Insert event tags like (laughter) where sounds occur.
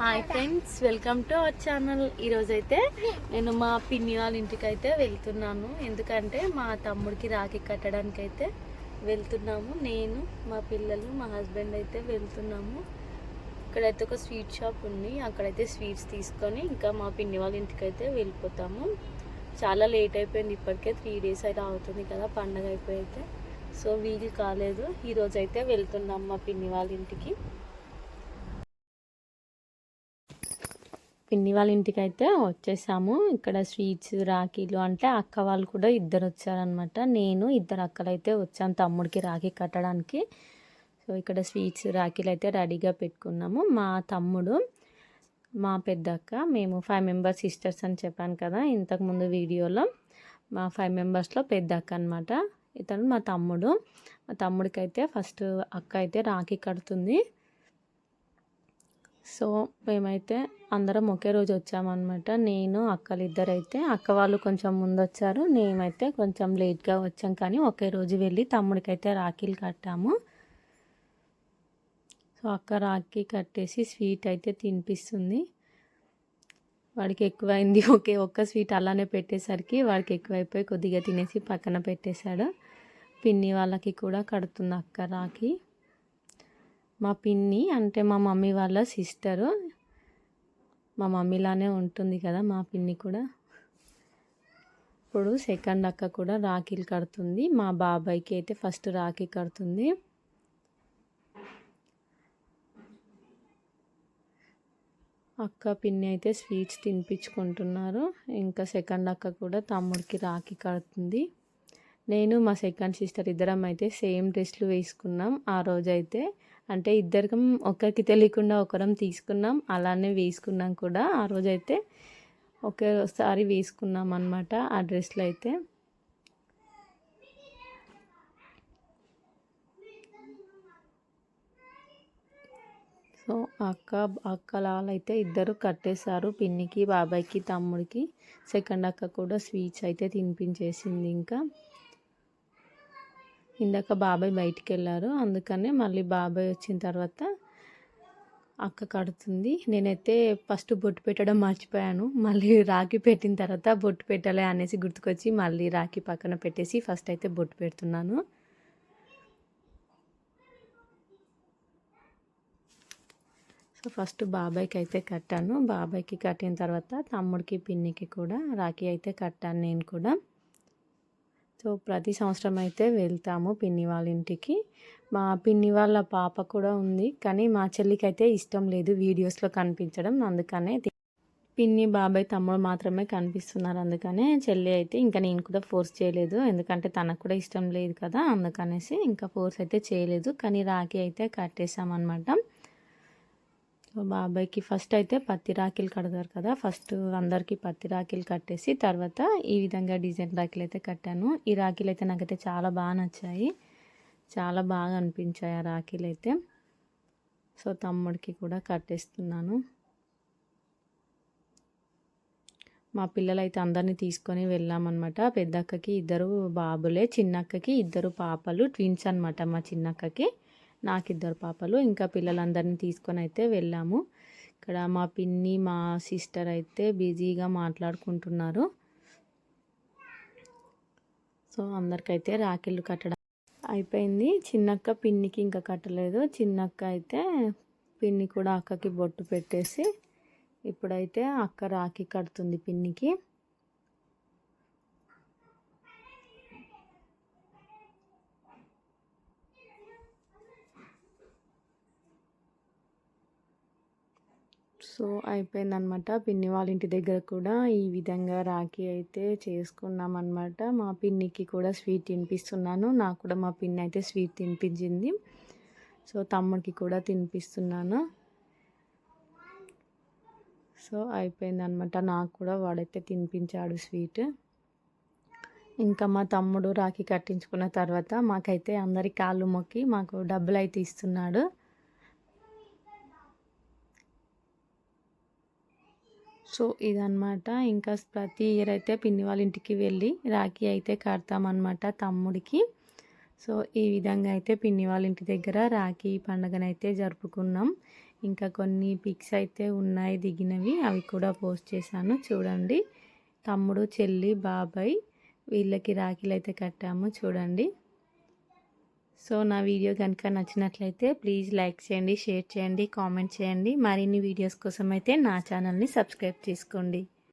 Hi friends welcome to our channel ఈరోజు అయితే నేను మా పిన్ని వాళ్ళ ఇంటికి అయితే వెళ్తున్నాను. ఎందుకంటే మా తమ్ముడికి రాఖీ కట్టడానికి అయితే వెళ్తున్నాము. నేను మా పిల్లలు మా హస్బెండ్ అయితే వెళ్తున్నాము. ఇక్కడైతే ఒక స్వీట్ షాప్ ఉంది. అక్కడైతే స్వీట్స్ తీసుకొని ఇంకా మా పిన్ని వాళ్ళ ఇంటికి అయితే వెళ్ళిపోతాము. చాలా లేట్ అయిపోయింది ఇప్పటికే. త్రీ డేస్ అయితే అవుతుంది కదా పండగ అయిపోయి అయితే సో వీలు కాలేదు. ఈరోజు అయితే మా పిన్ని వాళ్ళ ఇంటికి. పిన్ని వాళ్ళ ఇంటికి అయితే వచ్చేసాము. ఇక్కడ స్వీట్స్ రాఖీలు అంటే అక్క వాళ్ళు కూడా ఇద్దరు వచ్చారనమాట నేను ఇద్దరు అక్కలు అయితే వచ్చాను తమ్ముడికి రాఖీ కట్టడానికి. సో ఇక్కడ స్వీట్స్ రాఖీలు అయితే రెడీగా పెట్టుకున్నాము. మా తమ్ముడు మా పెద్దక్క మేము ఫైవ్ మెంబర్స్ సిస్టర్స్ అని చెప్పాను కదా ఇంతకుముందు వీడియోలో. మా ఫైవ్ మెంబర్స్లో పెద్ద అక్క అనమాట ఇతను మా తమ్ముడు. మా తమ్ముడికి అయితే ఫస్ట్ అక్క అయితే రాఖీ కడుతుంది. సో మేమైతే అందరం ఒకే రోజు వచ్చామన్నమాట. నేను అక్కలు ఇద్దరు అయితే అక్క వాళ్ళు కొంచెం ముందు వచ్చారు మేమైతే కొంచెం లేట్గా వచ్చాం కానీ ఒకే రోజు వెళ్ళి తమ్ముడికైతే రాఖీలు కట్టాము. సో అక్క రాఖీ కట్టేసి స్వీట్ అయితే తినిపిస్తుంది. వాడికి ఎక్కువైంది (laughs) ఒకే ఒక్క స్వీట్ అలానే పెట్టేసరికి వాడికి ఎక్కువైపోయి కొద్దిగా తినేసి పక్కన పెట్టేశాడు. పిన్ని వాళ్ళకి కూడా కడుతుంది అక్క రాఖీ. మా పిన్ని అంటే మా మమ్మీ వాళ్ళ సిస్టరు. మా మమ్మీలానే ఉంటుంది కదా మా పిన్ని కూడా. ఇప్పుడు సెకండ్ అక్క కూడా రాఖీలు కడుతుంది. మా బాబాయ్కి అయితే ఫస్ట్ రాఖీ కడుతుంది. అక్క పిన్ని అయితే స్వీట్స్ తినిపించుకుంటున్నారు. ఇంకా సెకండ్ అక్క కూడా తమ్ముడికి రాఖీ కడుతుంది. నేను మా సెకండ్ సిస్టర్ ఇద్దరం అయితే సేమ్ డ్రెస్లు వేసుకున్నాం. ఆ రోజైతే అంటే ఇద్దరికం ఒకరికి తెలియకుండా ఒకరం తీసుకున్నాం అలానే వేసుకున్నాం కూడా. ఆ రోజైతే ఒకేసారి వేసుకున్నాం అనమాట ఆ డ్రెస్లో అయితే. సో అక్క అక్క అయితే ఇద్దరు కట్టేశారు. పిన్నికి బాబాయ్కి తమ్ముడికి సెకండ్ అక్క కూడా స్వీట్స్ అయితే తినిపించేసింది ఇంకా. ఇందాక బాబాయ్ బయటికి వెళ్ళారు అందుకనే మళ్ళీ బాబాయ్ వచ్చిన తర్వాత అక్క కడుతుంది. నేనైతే ఫస్ట్ బొట్టు పెట్టడం మర్చిపోయాను. మళ్ళీ రాఖీ పెట్టిన తర్వాత బొట్టు పెట్టాలి అనేసి గుర్తుకొచ్చి మళ్ళీ రాఖీ పక్కన పెట్టేసి ఫస్ట్ అయితే బొట్టు పెడుతున్నాను. సో ఫస్ట్ బాబాయ్కి అయితే కట్టాను. బాబాయ్కి కట్టిన తర్వాత తమ్ముడికి పిన్నికి కూడా రాఖీ అయితే కట్టాను నేను కూడా. సో ప్రతి సంవత్సరం అయితే వెళ్తాము పిన్ని వాళ్ళ ఇంటికి మా పిన్ని వాళ్ళ పాప కూడా ఉంది కానీ మా చెల్లికి అయితే ఇష్టం లేదు వీడియోస్లో కనిపించడం అందుకనే పిన్ని బాబాయ్ తమ్ముడు మాత్రమే కనిపిస్తున్నారు అందుకనే చెల్లి అయితే ఇంకా నేను కూడా ఫోర్స్ చేయలేదు ఎందుకంటే తనకు కూడా ఇష్టం లేదు కదా అందుకనేసి ఇంకా ఫోర్స్ అయితే చేయలేదు కానీ రాఖీ అయితే కట్టేసామన్నమాట బాబాయ్కి ఫస్ట్ అయితే పత్తి రాఖీలు కడతారు కదా ఫస్ట్ అందరికీ పత్తి రాఖీలు కట్టేసి తర్వాత ఈ విధంగా డిజైన్ రాఖీలు అయితే కట్టాను. ఈ రాఖీలు అయితే నాకైతే చాలా బాగా నచ్చాయి. చాలా బాగా అనిపించాయి ఆ రాఖీలు అయితే. సో తమ్ముడికి కూడా కట్టేస్తున్నాను. మా పిల్లలు అయితే అందరినీ తీసుకొని వెళ్ళామన్నమాట. పెద్దక్కకి ఇద్దరు బాబులే చిన్నక్కకి ఇద్దరు పాపలు ట్విన్స్ అనమాట మా చిన్నక్కకి. నాకు ఇద్దరు పాపలు ఇంకా పిల్లలందరినీ తీసుకొని అయితే వెళ్ళాము. ఇక్కడ మా పిన్ని మా సిస్టర్ అయితే బిజీగా మాట్లాడుకుంటున్నారు. సో అందరికైతే రాఖీలు కట్టడం అయిపోయింది. చిన్నక్క పిన్నికి ఇంకా కట్టలేదు. చిన్నక్క అయితే పిన్ని కూడా అక్కకి బొట్టు పెట్టేసి ఇప్పుడైతే అక్క రాఖీ కడుతుంది పిన్నికి. సో అయిపోయిందనమాట. పిన్ని వాళ్ళ ఇంటి దగ్గర కూడా ఈ విధంగా రాఖీ అయితే చేసుకున్నాం అనమాట మా పిన్నికి కూడా స్వీట్ తినిపిస్తున్నాను. నాకు కూడా మా పిన్ని అయితే స్వీట్ తినిపించింది. సో తమ్ముడికి కూడా తినిపిస్తున్నాను. సో అయిపోయిందనమాట. నాకు కూడా వాడైతే తినిపించాడు స్వీట్. ఇంకా మా తమ్ముడు రాఖీ కట్టించుకున్న తర్వాత మాకైతే అందరి కాళ్ళు మొక్కి మాకు డబ్బులు అయితే ఇస్తున్నాడు. సో ఇదనమాట ఇంకా ప్రతి ఇయర్ అయితే పిన్ని వాళ్ళ ఇంటికి వెళ్ళి రాఖీ అయితే కడతామన్నమాట తమ్ముడికి. సో ఈ విధంగా అయితే పిన్ని వాళ్ళ ఇంటి దగ్గర రాఖీ పండుగనైతే జరుపుకున్నాం. ఇంకా కొన్ని పిక్స్ అయితే ఉన్నాయి దిగినవి అవి కూడా పోస్ట్ చేశాను. చూడండి. తమ్ముడు చెల్లి బాబాయ్ వీళ్ళకి రాఖీలు అయితే కట్టాము. చూడండి. సో నా వీడియో కనుక నచ్చినట్లయితే ప్లీజ్ లైక్ చేయండి షేర్ చేయండి కామెంట్ చేయండి. మరిన్ని వీడియోస్ కోసం అయితే నా ఛానల్ని సబ్స్క్రైబ్ చేసుకోండి.